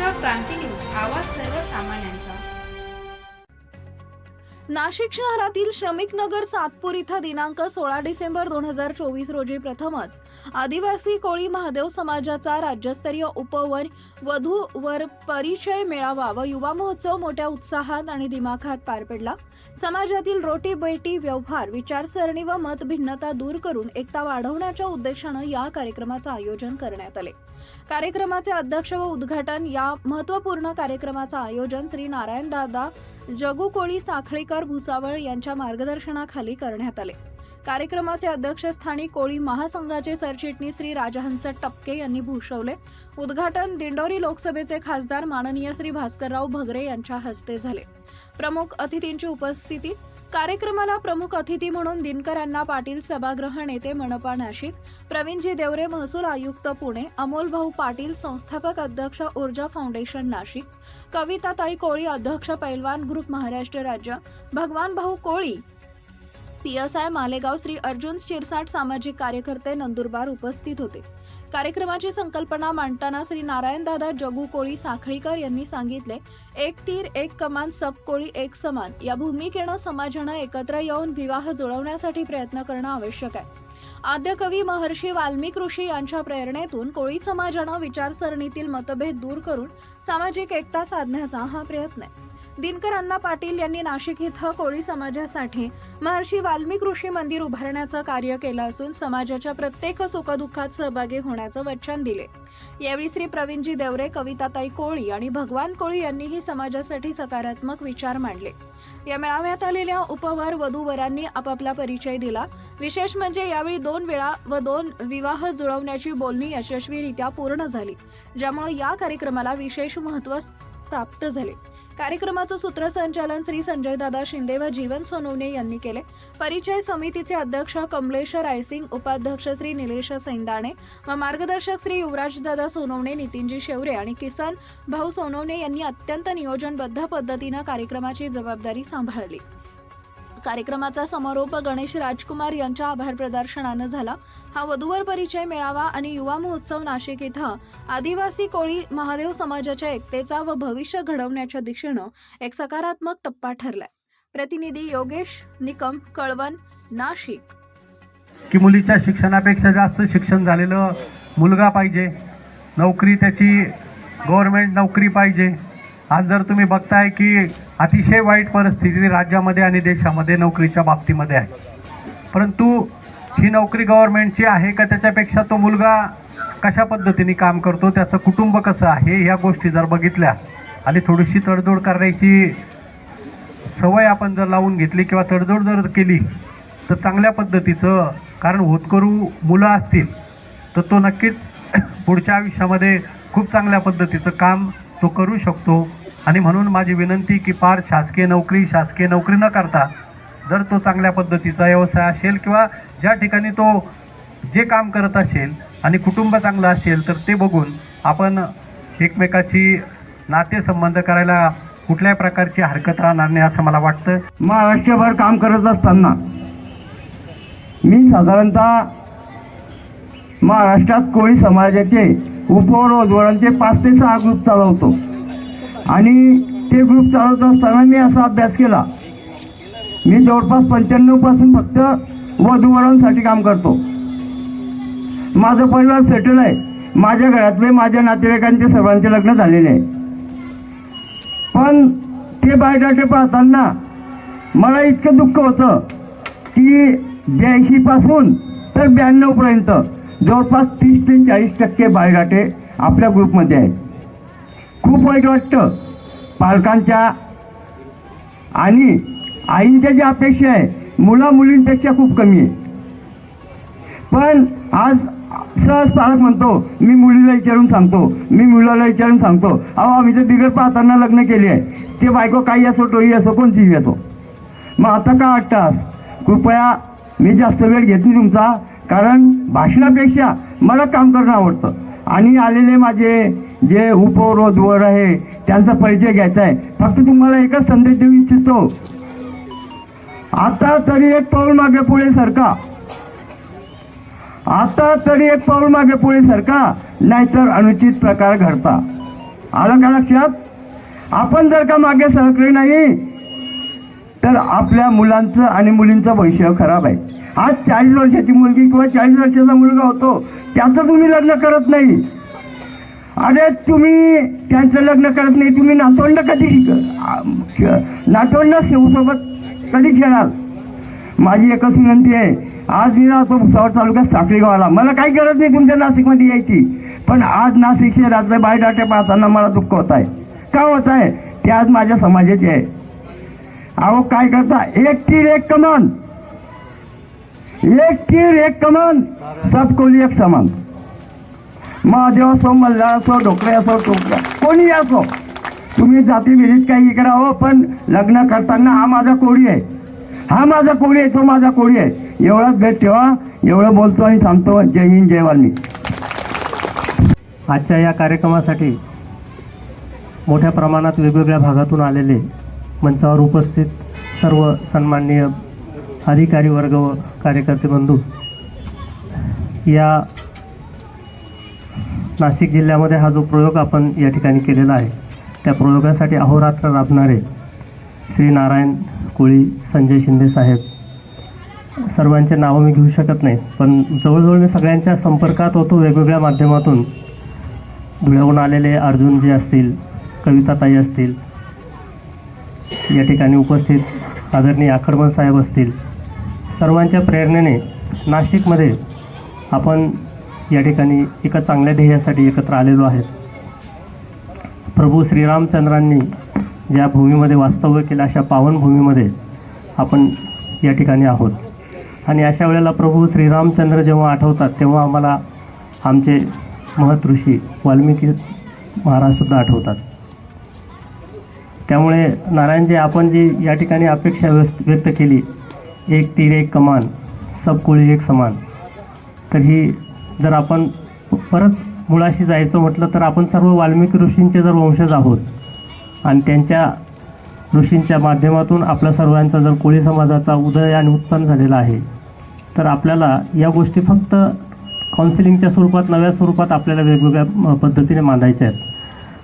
Maharashtra Kranti news आवाज सर्वसामान्यांचा. नाशिक शहरातील श्रमिक नगर सातपूर इथं दिनांक सोळा डिसेंबर दोन हजार चोवीस रोजी प्रथमच आदिवासी कोळी महादेव समाजाचा राज्यस्तरीय उपवर वधू वर परिचय मेळावा व युवा महोत्सव मोठ्या उत्साहात आणि दिमाखात पार पडला. समाजातील रोटी बेटी व्यवहार विचारसरणी व मतभिन्नता दूर करून एकता वाढवण्याच्या उद्देशानं या कार्यक्रमाचं आयोजन करण्यात आले. कार्यक्रमाचे अध्यक्ष व उद्घाटन या महत्त्वपूर्ण कार्यक्रमाचं आयोजन श्री नारायण दादा जगू कोळी साखळीकर भुसावळ यांच्या मार्गदर्शनाखाली करण्यात आले. कार्यक्रमाचे अध्यक्षस्थानी कोळी महासंघाचे सरचिटणीस श्री राजहंस टपके यांनी भूषवले. उद्घाटन दिंडोरी लोकसभेचे खासदार माननीय श्री भास्करराव भगरे यांच्या हस्ते झाले. प्रमुख अतिथींची उपस्थिती कार्यक्रमाला प्रमुख अतिथी म्हणून दिनकरांना पाटील सभागृह नेते मनपा नाशिक प्रवीणजी देवरे महसूल आयुक्त पुणे अमोल भाऊ पाटील संस्थापक अध्यक्ष ऊर्जा फाउंडेशन नाशिक कविताताई कोळी अध्यक्ष पैलवान ग्रुप महाराष्ट्र राज्य भगवान भाऊ कोळी सीएसआय मालेगाव श्री अर्जुन शिरसाट सामाजिक कार्यकर्ते नंदुरबार उपस्थित होते. कार्यक्रमाची संकल्पना मांडताना श्री नारायणदादा जगू कोळी साखळीकर यांनी सांगितले एक तीर एक कमान सब कोळी एक समान. या भूमिकेनं समाजानं एकत्र येऊन विवाह जुळवण्यासाठी प्रयत्न करणं आवश्यक आहे. आद्य कवी महर्षी वाल्मिक ऋषी यांच्या प्रेरणेतून कोळी समाजानं विचारसरणीतील मतभेद दूर करून सामाजिक एकता साधण्याचा हा प्रयत्न आहे. दिनकर अण्णा पाटील यांनी नाशिक इथं कोळी समाजासाठी महर्षी वाल्मिक ऋषी मंदिर उभारण्याचं कार्य केलं असून समाजाच्या प्रत्येक सुखदुःखात सहभागी होण्याचं वचन दिले. यावेळी श्री प्रवीणजी देवरे कविताताई कोळी आणि भगवान कोळी यांनीही समाजासाठी सकारात्मक विचार मांडले. या मेळाव्यात आलेल्या उपवर वधूवरांनी आपापला परिचय दिला. विशेष म्हणजे यावेळी दोन वेळा व दोन विवाह जुळवण्याची बोलणी यशस्वीरित्या पूर्ण झाली ज्यामुळे या कार्यक्रमाला विशेष महत्त्व प्राप्त झाले. कार्यक्रमाचं सूत्रसंचालन श्री संजयदादा शिंदे व जीवन सोनवणे यांनी केले. परिचय समितीचे अध्यक्ष कमलेश रायसिंग उपाध्यक्ष श्री निलेश सैंदाणे व मार्गदर्शक श्री युवराजदादा सोनवणे नितीनजी शेवरे आणि किसन भाऊ सोनवणे यांनी अत्यंत नियोजनबद्ध पद्धतीनं कार्यक्रमाची जबाबदारी सांभाळली. कार्यक्रमाचा समारोप गणेश राजकुमार यांच्या आभार प्रदर्शनानं झाला. हा वधूवर परिचय मेळावा आणि युवा महोत्सव नाशिक इथं आदिवासी कोळी महादेव समाजाच्या एकतेचा व भविष्य घडवण्याच्या दिशेनं एक सकारात्मक टप्पा ठरलाय. प्रतिनिधी योगेश निकम कळवण नाशिक. की मुलीच्या शिक्षणापेक्षा जास्त शिक्षण झालेलं मुलगा पाहिजे. नोकरी त्याची गव्हर्नमेंट नोकरी पाहिजे. आज जर तुम्ही बघताय की अतिशय वाईट परिस्थिती राज्यामध्ये आणि देशामध्ये नोकरीच्या बाबतीमध्ये आहे. परंतु ही नोकरी गव्हर्नमेंटची आहे का त्याच्यापेक्षा तो मुलगा कशा पद्धतीने काम करतो त्याचं कुटुंब कसं आहे ह्या गोष्टी जर बघितल्या आणि थोडीशी तडजोड करण्याची सवय आपण जर लावून घेतली किंवा तडजोड जर केली तर चांगल्या पद्धतीचं कारण होतकरू मुलं असतील तर तो नक्कीच पुढच्या आयुष्यामध्ये खूप चांगल्या पद्धतीचं काम तो करू शकतो. आणि म्हणून माझी विनंती की फार शासकीय नोकरी शासकीय नोकरी न करता जर तो चांगल्या पद्धतीचा व्यवसाय असेल किंवा ज्या ठिकाणी तो जे काम करत असेल आणि कुटुंब चांगलं असेल तर ते बघून आपण एकमेकाची नातेसंबंध करायला कुठल्याही प्रकारची हरकत राहणार नाही असं मला वाटतं. महाराष्ट्रभर काम करत असताना मी साधारणतः महाराष्ट्रात कोळी समाजाचे उपरोजवळांचे पाच ते सहा ग्रुप चालवतो. आणि ते ग्रुप चालवत असताना मी असा अभ्यास केला. मी जवळपास पंच्याण्णवपासून फक्त वधूवरांसाठी काम करतो. माझं परिवार सेटल आहे. माझ्या घरातले माझ्या नातेवाईकांचे सर्वांचे लग्न झालेले आहे. पण ते बायोडाटे पाहताना मला इतकं दुःख होतं की ब्याऐंशीपासून तर ब्याण्णवपर्यंत जवळपास तीस ते चाळीस टक्के बायोडाटे आपल्या ग्रुपमध्ये आहेत. खूप वाईट वाटतं. पालकांच्या आणि आईंच्या ज्या अपेक्षा आहे मुला मुलींपेक्षा खूप कमी आहे. पण आज सहज पालक म्हणतो मी मुलीला विचारून सांगतो मी मुलाला विचारून सांगतो अहो आम्ही तर बिगर पाहताना लग्न केले आहे. ते बायको काही असो टोळी असो कोणतीही असो मग आता का वाटतं? कृपया मी जास्त वेळ घेत नाही तुमचा कारण भाषणापेक्षा मला काम करणं आवडतं. आणि आलेले माझे जे उपरोधवर आहे त्यांचा परिचय घ्यायचा आहे. फक्त तुम्हाला एकच संदेश देऊ इच्छितो. आता तरी एक पाऊल मागे पुढे सरका. आता तरी एक पाऊल मागे पुढे सरका नाहीतर अनुचित प्रकार घडता. आलं का लक्षात? आपण जर का मागे सरकले नाही तर आपल्या मुलांचं आणि मुलींचं भविष्य खराब आहे. आज चाळीस वर्षाची मुलगी किंवा चाळीस वर्षाचा मुलगा होतो त्याचं तुम्ही लग्न करत नाही. अरे तुम्ही त्यांचं लग्न करत नाही तुम्ही नातवंड कधी शिक- आ- नातवंड कधी खेळाल माझी एकच विनंती आहे आज मी राहतो भुसावळ तालुक्यात साखळी गावाला मला काही गरज नाही तुमच्या नाशिकमध्ये यायची. पण आज नाशिक शहरातले बायडाटे पाहताना मला दुःख होत आहे. का होत आहे? ते आज माझ्या समाजाचे आहे. अहो काय करता? एक तीर एक कमान. एक तीर एक कमान. सब कोली एक समान. महादेव असो मल्हार असो ढोकळे असो टोकरा कोणी असो. तुम्ही जाती विहिरीत काही करा हो पण लग्न करताना हा माझा कोळी आहे. हा माझा कोळी आहे तो माझा कोळी आहे. एवढाच भेट ठेवा एवढं बोलतो आणि सांगतो जय हिंद जय वाल्मिकी. आजच्या या कार्यक्रमासाठी मोठ्या प्रमाणात वेगवेगळ्या भागातून आलेले मंचावर उपस्थित सर्व सन्माननीय अधिकारी वर्ग व कार्यकर्ते बंधू या नाशिक जिल्ह्यामध्ये हा जो प्रयोग आपण या ठिकाणी केलेला आहे त्या प्रयोगासाठी अहोरात्र राबणारे श्री नारायण कोळी संजय शिंदे साहेब. सर्वांचे नावं मी घेऊ शकत नाही पण जवळजवळ मी सगळ्यांच्या संपर्कात होतो वेगवेगळ्या माध्यमातून. धुळ्याहून आलेले अर्जुनजी असतील कविताताई असतील या ठिकाणी उपस्थित आदरणीय आखडमन साहेब असतील सर्वांच्या प्रेरणेने नाशिकमध्ये आपण या ठिकाणी एका चांगल्या ध्येयासाठी एकत्र आलेलो आहेत. प्रभू श्रीरामचंद्रांनी ज्या भूमीमध्ये वास्तव्य केलं अशा पावनभूमीमध्ये आपण या ठिकाणी आहोत. आणि अशा वेळेला प्रभू श्रीरामचंद्र जेव्हा आठवतात तेव्हा आम्हाला आमचे महत ऋषी वाल्मिकी महाराजसुद्धा आठवतात. त्यामुळे नारायणजी आपण जी या ठिकाणी अपेक्षा व्यस्त व्यक्त केली एक तीर एक कमान सब कोळी एक समान तर ही जर आपण परत मुळाशी जायचं म्हटलं तर आपण सर्व वाल्मिकी ऋषींचे जर वंशज आहोत आणि त्यांच्या ऋषींच्या माध्यमातून आपल्या सर्वांचा जर कोळी समाजाचा उदय आणि उत्पन्न झालेला आहे तर आपल्याला या गोष्टी फक्त काउन्सिलिंगच्या स्वरूपात नव्या स्वरूपात आपल्याला वेगवेगळ्या पद्धतीने मांडायच्या आहेत.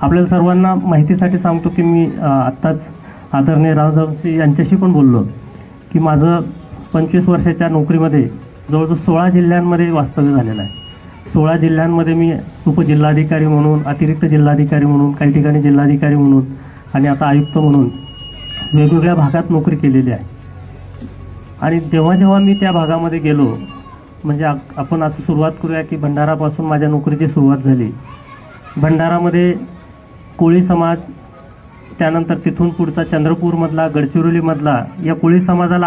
आपल्याला सर्वांना माहितीसाठी सांगतो की मी आत्ताच आदरणीय रावजावशी यांच्याशी पण बोललो की माझं पंचवीस वर्षाच्या नोकरीमध्ये जवळजवळ सोळा जिल्ह्यांमध्ये वास्तव्य झालेलं आहे. सोळा जिल्ह्यांमध्ये मी उपजिल्हाधिकारी म्हणून अतिरिक्त जिल्हाधिकारी म्हणून काही ठिकाणी जिल्हाधिकारी म्हणून आणि आता आयुक्त म्हणून वेगवेगळ्या भागात नोकरी केलेली आहे. आणि जेव्हा जेव्हा मी त्या भागामध्ये गेलो म्हणजे आपण आता सुरुवात करूया की भंडारापासून माझ्या नोकरीची सुरुवात झाली. भंडारामध्ये कोळी समाज त्यानंतर तिथून पुढचा चंद्रपूरमधला गडचिरोलीमधला या कोळी समाजाला